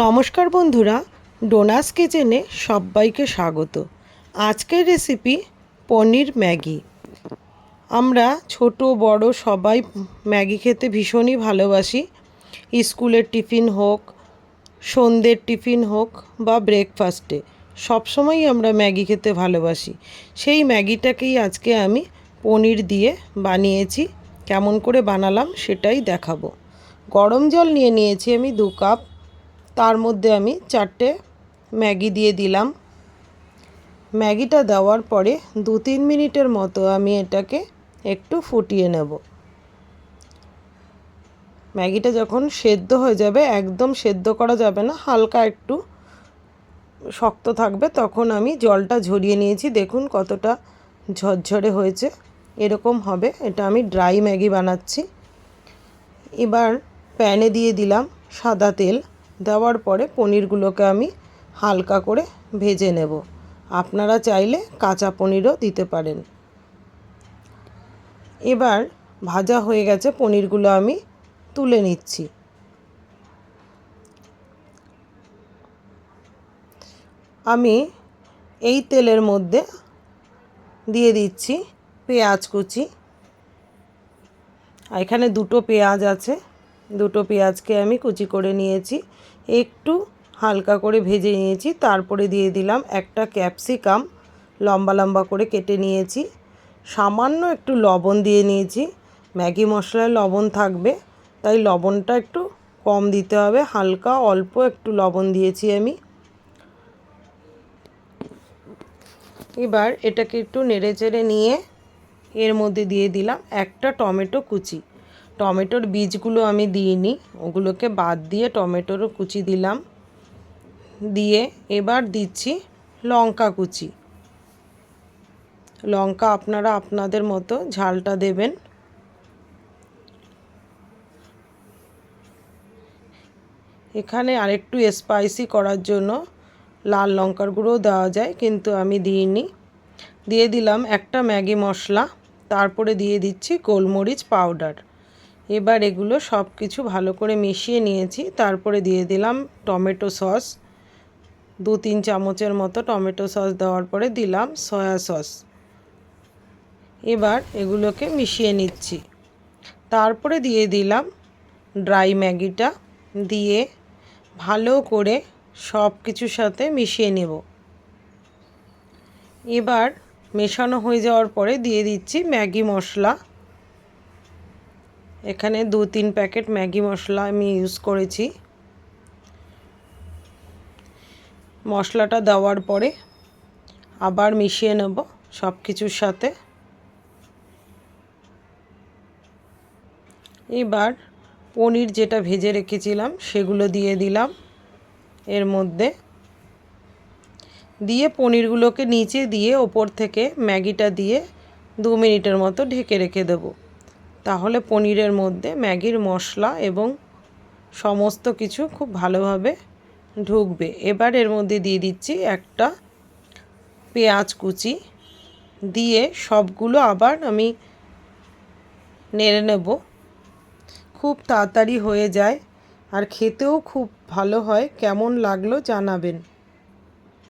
নমস্কার বন্ধুরা, ডোনাস কিচেনে সবাইকে স্বাগত। আজকের রেসিপি পনির ম্যাগি। আমরা ছোট, বড় সবাই ম্যাগি খেতে ভীষণই ভালোবাসি। স্কুলের টিফিন হোক, সন্ধ্যের টিফিন হোক বা ব্রেকফাস্টে সবসময়ই আমরা ম্যাগি খেতে ভালোবাসি। সেই ম্যাগিটাকেই আজকে আমি পনির দিয়ে বানিয়েছি। কেমন করে বানালাম সেটাই দেখাবো। গরম জল নিয়ে নিয়েছি আমি দু কাপ তার মধ্যে আমি চারটে ম্যাগি দিয়ে দিলাম। ম্যাগিটা দেওয়ার পরে দু তিন মিনিটের মতো আমি এটাকে একটু ফুটিয়ে নেব। ম্যাগিটা যখন সেদ্ধ হয়ে যাবে, একদম সেদ্ধ করা যাবে না, হালকা একটু শক্ত থাকবে, তখন আমি জলটা ঝরিয়ে নিয়েছি। দেখুন কতটা ঝরঝরে হয়েছে, এরকম হবে। এটা আমি ড্রাই ম্যাগি বানাচ্ছি। এবার প্যানে দিয়ে দিলাম সাদা তেল। দেওয়ার পরে পনিরগুলোকে আমি হালকা করে ভেজে নেব। আপনারা চাইলে কাঁচা পনিরও দিতে পারেন। এবার ভাজা হয়ে গেছে পনিরগুলো আমি তুলে নিচ্ছি। আমি এই তেলের মধ্যে দিয়ে দিচ্ছি পেঁয়াজ কুচি। এখানে দুটো পেঁয়াজ আছে। দুটো পেঁয়াজকে আমি কুচি করে নিয়েছি। একটু হালকা করে ভেজে নিয়েছি। তারপরে দিয়ে দিলাম একটা ক্যাপসিকাম। লম্বা লম্বা করে কেটে নিয়েছি। সামান্য একটু লবণ দিয়ে নিয়েছি। ম্যাগি মশলায় লবণ থাকবে, তাই লবণটা একটু কম দিতে হবে। হালকা অল্প একটু লবণ দিয়েছি আমি। এবার এটাকে একটু নেড়ে চেড়ে নিয়ে এর মধ্যে দিয়ে দিলাম একটা টমেটো কুচি। টমেটোর বীজগুলো আমি দিইনি, ওগুলোকে বাদ দিয়ে টমেটোরও কুচি দিলাম। দিয়ে এবার দিচ্ছি লঙ্কা কুচি। লঙ্কা আপনারা আপনাদের মতো ঝালটা দেবেন। এখানে আরেকটু স্পাইসি করার জন্য লাল লঙ্কার গুঁড়োও দেওয়া যায়, কিন্তু আমি দিইনি। দিয়ে দিলাম একটা ম্যাগি মশলা, তারপরে দিয়ে দিচ্ছি গোলমরিচ পাউডার। এবার এগুলো সব কিছু ভালো করে মিশিয়ে নিয়েছি। তারপরে দিয়ে দিলাম টমেটো সস। দু তিন চামচের মতো টমেটো সস দেওয়ার পরে দিলাম সয়া সস। এবার এগুলোকে মিশিয়ে নিচ্ছি। তারপরে দিয়ে দিলাম ড্রাই ম্যাগিটা। দিয়ে ভালো করে সব কিছুর সাথে মিশিয়ে নেব। এবার মেশানো হয়ে যাওয়ার পরে দিয়ে দিচ্ছি ম্যাগি মশলা। এখানে দু তিন প্যাকেট ম্যাগি মশলা আমি ইউজ করেছি। মশলাটা দেওয়ার পরে আবার মিশিয়ে নেব সব কিছুর সাথে। এবার পনির যেটা ভেজে রেখেছিলাম সেগুলো দিয়ে দিলাম এর মধ্যে। দিয়ে পনিরগুলোকে নিচে দিয়ে ওপর থেকে ম্যাগিটা দিয়ে দু মিনিটের মতো ঢেকে রেখে দেবো। তাহলে পনিরের মধ্যে ম্যাগির মশলা এবং সমস্ত কিছু খুব ভালোভাবে ঢুকবে। এবার এর মধ্যে দিয়ে দিচ্ছি একটা পেঁয়াজ কুচি। দিয়ে সবগুলো আবার আমি নেড়ে নেব। খুব তাড়াতাড়ি হয়ে যায়। আর খেতেও খুব ভালো হয়। কেমন লাগল জানাবেন।